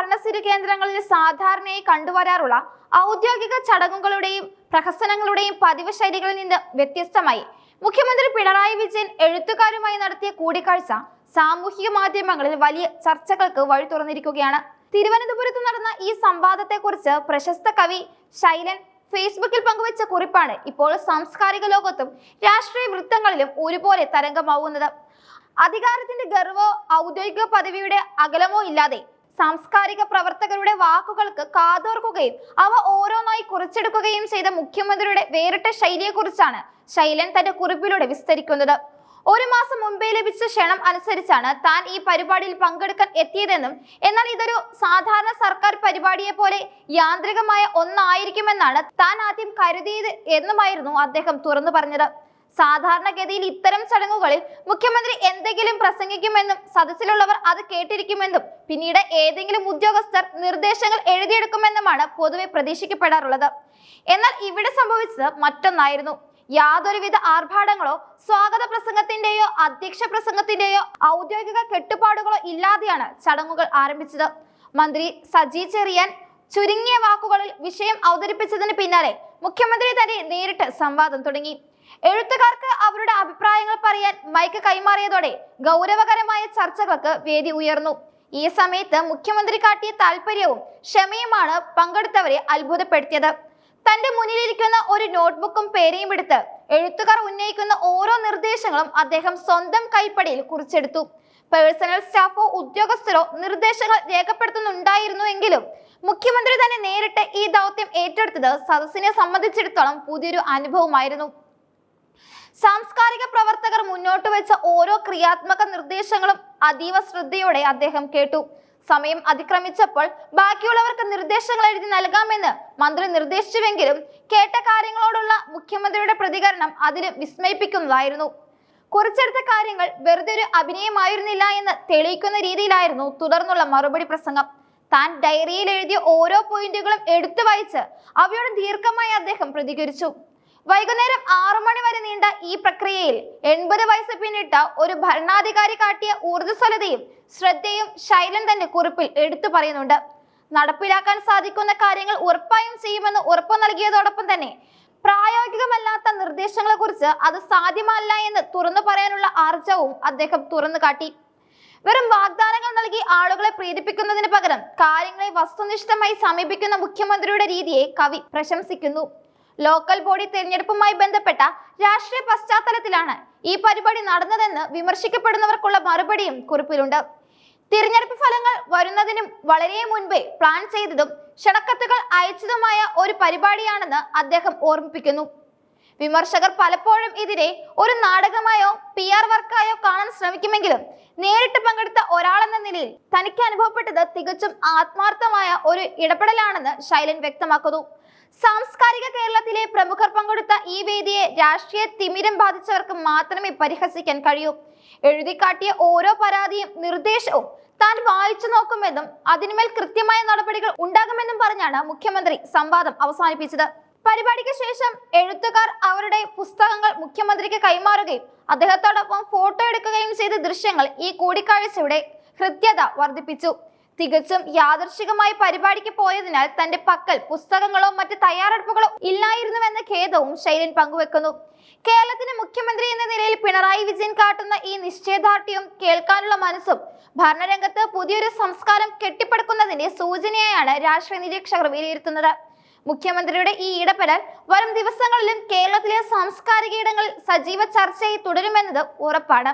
ഭരണസിര കേന്ദ്രങ്ങളിൽ സാധാരണയായി കണ്ടുവരാറുള്ള ഔദ്യോഗിക ചടങ്ങുകളുടെയും പ്രഹസനങ്ങളുടെയും പതിവ് ശൈലികളിൽ നിന്ന് വ്യത്യസ്തമായി. മുഖ്യമന്ത്രി പിണറായി വിജയൻ എഴുത്തുകാരുമായി നടത്തിയ കൂടിക്കാഴ്ച സാമൂഹിക മാധ്യമങ്ങളിൽ വലിയ ചർച്ചകൾക്ക് വഴി തുറന്നിരിക്കുകയാണ്. തിരുവനന്തപുരത്ത് നടന്ന ഈ സംവാദത്തെക്കുറിച്ച് പ്രശസ്ത കവി ശൈലൻ ഫേസ്ബുക്കിൽ പങ്കുവച്ച കുറിപ്പാണ് ഇപ്പോൾ സാംസ്കാരിക ലോകത്തും രാഷ്ട്രീയ വൃത്തങ്ങളിലും ഒരുപോലെ തരംഗമാവുന്നത്. അധികാരത്തിന്റെ ഗർവോ ഔദ്യോഗിക പദവിയുടെ അകലമോ ഇല്ലാതെ സാംസ്കാരിക പ്രവർത്തകരുടെ വാക്കുകൾക്ക് കാതോർക്കുകയും അവ ഓരോന്നായി കുറിച്ചെടുക്കുകയും ചെയ്ത മുഖ്യമന്ത്രിയുടെ വേറിട്ട ശൈലിയെക്കുറിച്ചാണ് ശൈലൻ തന്റെ കുറിപ്പിലൂടെ വിസ്തരിക്കുന്നത്. ഒരു മാസം മുമ്പേ ലഭിച്ച ക്ഷണം അനുസരിച്ചാണ് താൻ ഈ പരിപാടിയിൽ പങ്കെടുക്കാൻ എത്തിയതെന്നും എന്നാൽ ഇതൊരു സാധാരണ സർക്കാർ പരിപാടിയെ പോലെ യാന്ത്രികമായ ഒന്നായിരിക്കുമെന്നാണ് താൻ ആദ്യം കരുതിയത് എന്നുമായിരുന്നു അദ്ദേഹം തുറന്നു പറഞ്ഞത്. സാധാരണഗതിയിൽ ഇത്തരം ചടങ്ങുകളിൽ മുഖ്യമന്ത്രി എന്തെങ്കിലും പ്രസംഗിക്കുമെന്നും സദസ്സിലുള്ളവർ അത് കേട്ടിരിക്കുമെന്നും പിന്നീട് ഏതെങ്കിലും ഉദ്യോഗസ്ഥർ നിർദ്ദേശങ്ങൾ എഴുതിയെടുക്കുമെന്നുമാണ് പൊതുവെ പ്രതീക്ഷിക്കപ്പെടാറുള്ളത്. എന്നാൽ ഇവിടെ സംഭവിച്ചത് മറ്റൊന്നായിരുന്നു. യാതൊരുവിധ ആർഭാടങ്ങളോ സ്വാഗത പ്രസംഗത്തിന്റെയോ അധ്യക്ഷ പ്രസംഗത്തിന്റെയോ ഔദ്യോഗിക കെട്ടുപാടുകളോ ഇല്ലാതെയാണ് ചടങ്ങുകൾ ആരംഭിച്ചത്. മന്ത്രി സജി ചെറിയാൻ ചുരുങ്ങിയ വാക്കുകളിൽ വിഷയം അവതരിപ്പിച്ചതിന് പിന്നാലെ മുഖ്യമന്ത്രി തന്നെ നേരിട്ട് സംവാദം തുടങ്ങി. എഴുത്തുകാർക്ക് അവരുടെ അഭിപ്രായങ്ങൾ പറയാൻ മൈക്ക് കൈമാറിയതോടെ ഗൗരവകരമായ ചർച്ചകൾക്ക് വേദി ഉയർന്നു. ഈ സമയത്ത് മുഖ്യമന്ത്രി കാട്ടിയ താല്പര്യവും ക്ഷമയുമാണ് പങ്കെടുത്തവരെ അത്ഭുതപ്പെടുത്തിയത്. തന്റെ മുന്നിലിരിക്കുന്ന ഒരു നോട്ട്ബുക്കും പേരയും എടുത്ത് എഴുത്തുകാർ ഉന്നയിക്കുന്ന ഓരോ നിർദ്ദേശങ്ങളും അദ്ദേഹം സ്വന്തം കൈപ്പടിയിൽ കുറിച്ചെടുത്തു. പേഴ്സണൽ സ്റ്റാഫോ ഉദ്യോഗസ്ഥരോ നിർദ്ദേശങ്ങൾ രേഖപ്പെടുത്തുന്നുണ്ടായിരുന്നുവെങ്കിലും മുഖ്യമന്ത്രി തന്നെ നേരിട്ട് ഈ ദൗത്യം ഏറ്റെടുത്തത് സദസ്സിനെ സംബന്ധിച്ചിടത്തോളം പുതിയൊരു അനുഭവമായിരുന്നു. സാംസ്കാരിക പ്രവർത്തകർ മുന്നോട്ട് വെച്ച ഓരോ ക്രിയാത്മക നിർദ്ദേശങ്ങളും അതീവ ശ്രദ്ധയോടെ അദ്ദേഹം കേട്ടു. സമയം അതിക്രമിച്ചപ്പോൾ ബാക്കിയുള്ളവർക്ക് നിർദ്ദേശങ്ങൾ എഴുതി നൽകാമെന്ന് മന്ത്രി നിർദ്ദേശിച്ചുവെങ്കിലും കേട്ട കാര്യങ്ങളോടുള്ള മുഖ്യമന്ത്രിയുടെ പ്രതികരണം അതിലും വിസ്മയിപ്പിക്കുന്നതായിരുന്നു. കുറിച്ചെടുത്ത കാര്യങ്ങൾ വെറുതെ ഒരു അഭിനയമായിരുന്നില്ല എന്ന് തെളിയിക്കുന്ന രീതിയിലായിരുന്നു തുടർന്നുള്ള മറുപടി പ്രസംഗം. താൻ ഡയറിയിൽ എഴുതിയ ഓരോ പോയിന്റുകളും എടുത്തു വായിച്ച് അവയോട് ദീർഘമായി അദ്ദേഹം പ്രതികരിച്ചു. വൈകുന്നേരം ആറു മണി വരെ നീണ്ട ഈ പ്രക്രിയയിൽ എൺപത് വയസ്സ് പിന്നിട്ട ഒരു ഭരണാധികാരി കാട്ടിയ ഊർജസ്വലതയും ശ്രദ്ധയും ശൈലൻ തന്റെ കുറിപ്പിൽ എടുത്തു പറയുന്നുണ്ട്. നടപ്പിലാക്കാൻ സാധിക്കുന്ന കാര്യങ്ങൾ ഉറപ്പായും ചെയ്യുമെന്ന് ഉറപ്പു നൽകിയതോടൊപ്പം തന്നെ പ്രായോഗികമല്ലാത്ത നിർദ്ദേശങ്ങളെ കുറിച്ച് അത് സാധ്യമല്ല എന്ന് തുറന്നു പറയാനുള്ള ആർജവും അദ്ദേഹം തുറന്നു കാട്ടി. വെറും വാഗ്ദാനങ്ങൾ നൽകി ആളുകളെ പ്രീതിപ്പിക്കുന്നതിന് പകരം കാര്യങ്ങളെ വസ്തുനിഷ്ഠമായി സമീപിക്കുന്ന മുഖ്യമന്ത്രിയുടെ രീതിയെ കവി പ്രശംസിക്കുന്നു. ലോക്കൽ ബോഡി തിരഞ്ഞെടുപ്പുമായി ബന്ധപ്പെട്ട രാഷ്ട്രീയ പശ്ചാത്തലത്തിലാണ് ഈ പരിപാടി നടന്നതെന്ന് വിമർശിക്കപ്പെടുന്നവർക്കുള്ള മറുപടിയും കുറിപ്പിലുണ്ട്. തിരഞ്ഞെടുപ്പ് ഫലങ്ങൾ വരുന്നതിനും വളരെ മുൻപേ പ്ലാൻ ചെയ്തതും ക്ഷണക്കത്തുകൾ അയച്ചതുമായ ഒരു പരിപാടിയാണെന്ന് അദ്ദേഹം ഓർമ്മിപ്പിക്കുന്നു. വിമർശകർ പലപ്പോഴും ഇതിനെ ഒരു നാടകമായോ പി ആർ വർക്കായോ കാണാൻ ശ്രമിക്കുമെങ്കിലും നേരിട്ട് പങ്കെടുത്ത ഒരാളെന്ന നിലയിൽ തനിക്ക് അനുഭവപ്പെട്ടത് തികച്ചും ആത്മാർത്ഥമായ ഒരു ഇടപെടലാണെന്ന് ശൈലൻ വ്യക്തമാക്കുന്നു. സാംസ്കാരിക പങ്കെടുത്ത ഈ വേദിയെ രാഷ്ട്രീയ തിമിരം ബാധിച്ചവർക്ക് മാത്രമേ പരിഹസിക്കാൻ കഴിയൂ. എഴുതിക്കാട്ടിയ ഓരോ പരാതിയും നിർദ്ദേശവും താൻ വായിച്ചു നോക്കുമെന്നും അതിന്മേൽ കൃത്യമായ നടപടികൾ ഉണ്ടാകുമെന്നും പറഞ്ഞാണ് മുഖ്യമന്ത്രി സംവാദം അവസാനിപ്പിച്ചത്. പരിപാടിക്ക് ശേഷം എഴുത്തുകാർ അവരുടെ പുസ്തകങ്ങൾ മുഖ്യമന്ത്രിക്ക് കൈമാറുകയും അദ്ദേഹത്തോടൊപ്പം ഫോട്ടോ എടുക്കുകയും ചെയ്ത ദൃശ്യങ്ങൾ ഈ കൂടിക്കാഴ്ചയുടെ ഹൃദ്യത വർദ്ധിപ്പിച്ചു. തികച്ചും യാദർശികമായി പരിപാടിക്ക് പോയതിനാൽ തന്റെ പക്കൽ പുസ്തകങ്ങളോ മറ്റ് തയ്യാറെടുപ്പുകളോ ഇല്ലായിരുന്നുവെന്ന ഖേദവും ശൈലൻ പങ്കുവെക്കുന്നു. കേരളത്തിന്റെ മുഖ്യമന്ത്രി എന്ന നിലയിൽ പിണറായി വിജയൻ കാട്ടുന്ന ഈ നിശ്ചയദാർഢ്യവും കേൾക്കാനുള്ള മനസ്സും ഭരണരംഗത്ത് പുതിയൊരു സംസ്കാരം കെട്ടിപ്പടുക്കുന്നതിന്റെ സൂചനയായാണ് രാഷ്ട്രീയ നിരീക്ഷകർ വിലയിരുത്തുന്നത്. മുഖ്യമന്ത്രിയുടെ ഈ ഇടപെടൽ വരും ദിവസങ്ങളിലും കേരളത്തിലെ സാംസ്കാരിക ഇടങ്ങളിൽ സജീവ ചർച്ചയായി തുടരുമെന്നത് ഉറപ്പാണ്.